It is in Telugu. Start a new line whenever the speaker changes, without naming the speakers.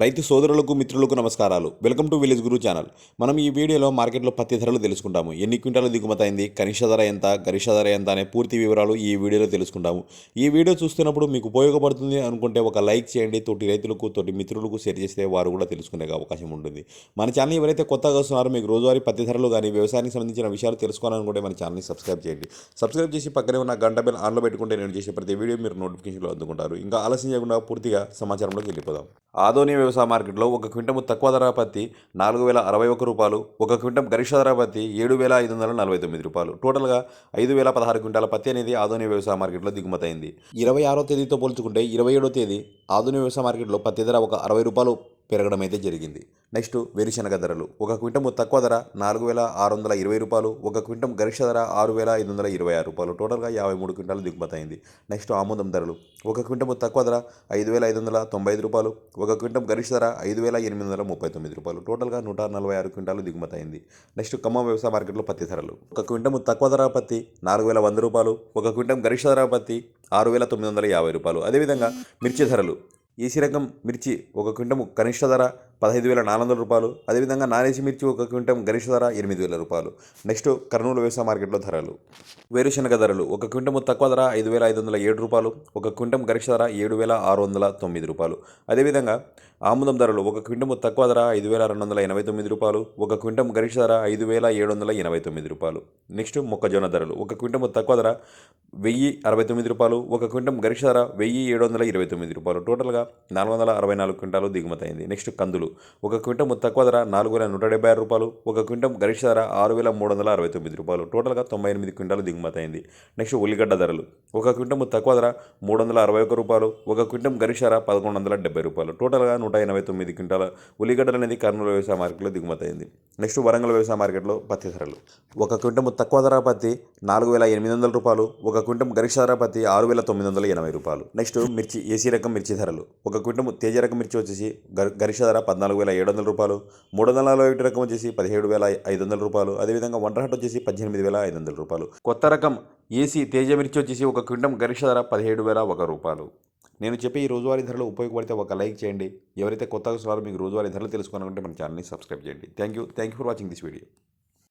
రైతు సోదరులకు మిత్రులకు నమస్కారాలు. Welcome to village guru channel. మనం ఈ వీడియోలో మార్కెట్లో పత్తి ధరలు తెలుసుకుంటాము. ఎన్ని క్వింటాలు దిగుమతి అయింది కనిష్ట ధర ఎంత గరిష్ట ధర ఎంత అనే పూర్తి వివరాలు ఈ వీడియోలో తెలుసుకుంటాము. ఈ వీడియో చూస్తున్నప్పుడు మీకు ఉపయోగపడుతుంది అనుకుంటే ఒక లైక్ చేయండి. తోటి రైతులకు తోటి మిత్రులకు షేర్ చేస్తే వారు కూడా తెలుసుకునే అవకాశం ఉంటుంది. మన ఛానల్ ఎవరైతే కొత్తగా వస్తున్నారో మీకు రోజువారీ పత్తి ధరలు కానీ వ్యవసాయానికి సంబంధించిన విషయాలు తెలుసుకోవాలనుకుంటే మన ఛానల్ని సబ్స్క్రైబ్ చేయండి. సబ్స్క్రైబ్ చేసి పక్కనే ఉన్న గంట బెల్ ఆన్లో పెట్టుకుంటే నేను చేసే ప్రతి వీడియో మీరు నోటిఫికేషన్లో అందుకుంటారు. ఇంకా ఆలస్యం చేయకుండా పూర్తిగా సమాచారంలోకి వెళ్ళిపోదాం. ఆదోని వ్యవసాయ మార్కెట్లో ఒక క్వింటం తక్కువ ధర పత్తి నాలుగు వేల అరవై ఒక్క రూపాయలు ఒక క్వింటం గరిష్ట ధర పత్తి ఏడు వేల ఐదు వందల నలభై తొమ్మిది రూపాయలు. టోటల్గా ఐదు వేల పదహారు క్వింటాల పత్తి అనేది ఆధునిక వ్యవసాయ మార్కెట్లో దిగుమతి అయింది ఇరవై ఆరో తేదీతో పోల్చుకుంటే ఇరవై ఏడో తేదీ ఆధునిక వ్యవసాయ మార్కెట్లో పత్తి ధర ఒక అరవై రూపాయలు పెరగడం అయితే జరిగింది. నెక్స్ట్ వేరుశనగ ధరలు. ఒక క్వింటం తక్కువ ధర నాలుగు వేల ఆరు వందల ఇరవై రూపాయలు. ఒక క్వింటం గరిష్ట ధర ఆరు వేల ఐదు వందల ఇరవై ఆరు రూపాయలు. టోటల్గా యాభై మూడు క్వింటాలు దిగుమతి అయింది నెక్స్ట్ ఆమోదం ధరలు. ఒక క్వింటం తక్కువ ధర ఐదు వేల ఐదు వందల తొంభై ఐదు రూపాయలు. ఒక క్వింటం గరిష్ట ధర ఐదు వేల ఎనిమిది వందల ముప్పై తొమ్మిది రూపాయలు. టోటల్గా నూట నలభై ఆరు క్వింటాలు దిగుమతి అయింది నెక్స్ట్ ఖమ్మం వ్యవసాయ మార్కెట్లో పత్తి ధరలు. ఒక క్వింటం తక్కువ ధర పత్తి నాలుగు వేల వంద రూపాయలు. ఒక క్వింటం గరిష్ట ధర పత్తి ఆరు వేల తొమ్మిది వందల యాభై రూపాయలు. అదేవిధంగా మిర్చి ధరలు. ఈసీ రకం మిర్చి ఒక క్వింటము కనిష్ట ధర పదహైదు వేల నాలుగు వందల రూపాయలు. అదేవిధంగా నానేసి మిర్చి ఒక క్వింటం గరిష్ట ధర ఎనిమిది వేల రూపాయలు. నెక్స్ట్ కర్నూలు వ్యవసాయ మార్కెట్లో ధరలు. వేరుశనగ ధరలు ఒక క్వింటము తక్కువ ధర ఐదు వేల ఐదు వందల ఏడు రూపాయలు. ఒక క్వింటం గరిష్ట ధర ఏడు వేల ఆరు వందల తొమ్మిది రూపాయలు. అదేవిధంగా ఆముదం ధరలు ఒక క్వింటము తక్కువ ధర ఐదు వేల రెండు వందల ఎనభై తొమ్మిది రూపాయలు. ఒక క్వింటం గరిష్ట ధర ఐదు వేల ఏడు వందల ఎనభై తొమ్మిది రూపాయలు. నెక్స్ట్ మొక్కజొన్న ధరలు ఒక క్వింటము తక్కువ ధర వెయ్యి అరవై తొమ్మిది రూపాయలు ఒక క్వింటం గరిష్ట ధర వెయ్యి ఏడు వందల ఇరవై తొమ్మిది రూపాయలు. టోటల్గా నాలుగు వందల అరవై నాలుగు క్వింటాలు దిగుమతయింది నెక్స్ట్ కందులు. ఒక క్వింటం తక్కువ ధర నాలుగు వేల నూట డెబ్బై ఆరు రూపాయలు ఒక క్వింటం గరిష్ట ధర ఆరు వేల మూడు వందల అరవై తొమ్మిది రూపాయలు. టోటల్గా తొంభై ఎనిమిది క్వింటాలు దిగుమతయింది నెక్స్ట్ ఉల్లిగడ్డ ధరలు. ఒక క్వింటం తక్కువ ధర మూడు వందల అరవై ఒక్క రూపాయలు ఒక క్వింటం గరిష్ట ధర పదకొండు వందల డెబ్బై రూపాయలు. టోటల్గా నూట ఎనభై తొమ్మిది క్వింటాల ఉల్లిగడ్డలు అనేది కర్నూలు వ్యవసాయ మార్కెట్లో దిగుమతయింది నెక్స్ట్ వరంగల్ వ్యవసాయ మార్కెట్లో పత్తి ధరలు. ఒక క్వింటం తక్కువ ధర పత్తి నాలుగు వేల ఎనిమిది వందల రూపాయలు ఒక క్వింటం గరిష్ట ధర ఆరు వేల తొమ్మిది వందల ఎనభై రూపాయలు. నెక్స్ట్ మిర్చి ఏసీ రకం మిర్చి ధరలు. ఒక క్వింటం తేజ రకం మిర్చి వచ్చేసి గర్- గరిష్ట ధర పద్నాలుగు వేల ఏడు వందల రూపాయలు. మూడు వందల నలభై ఒకటి రకం వచ్చేసి పదిహేడు వేల ఐదు వందల రూపాయలు. అదేవిధంగా వంట వచ్చేసి పద్దెనిమిది వేల ఐదు వందల రూపాయలు. కొత్త రకం ఏసీ తేజ మిర్చి వచ్చేసి ఒక క్వింటం గరిష్ట ధర పదిహేడు వేల ఒక రూపాయలు. నేను చెప్పే ఈ రోజువారీ ధరలు ఉపయోగపడితే ఒక లైక్ చేయండి. ఎవరైతే కొత్తగా వస్తున్నారో మీకు రోజువారీ ధరలు తెలుసుకోవాలనుకుంటే మన ఛానల్ని సబ్స్క్రైబ్ చేయండి. Thank you. Thank you for watching this video.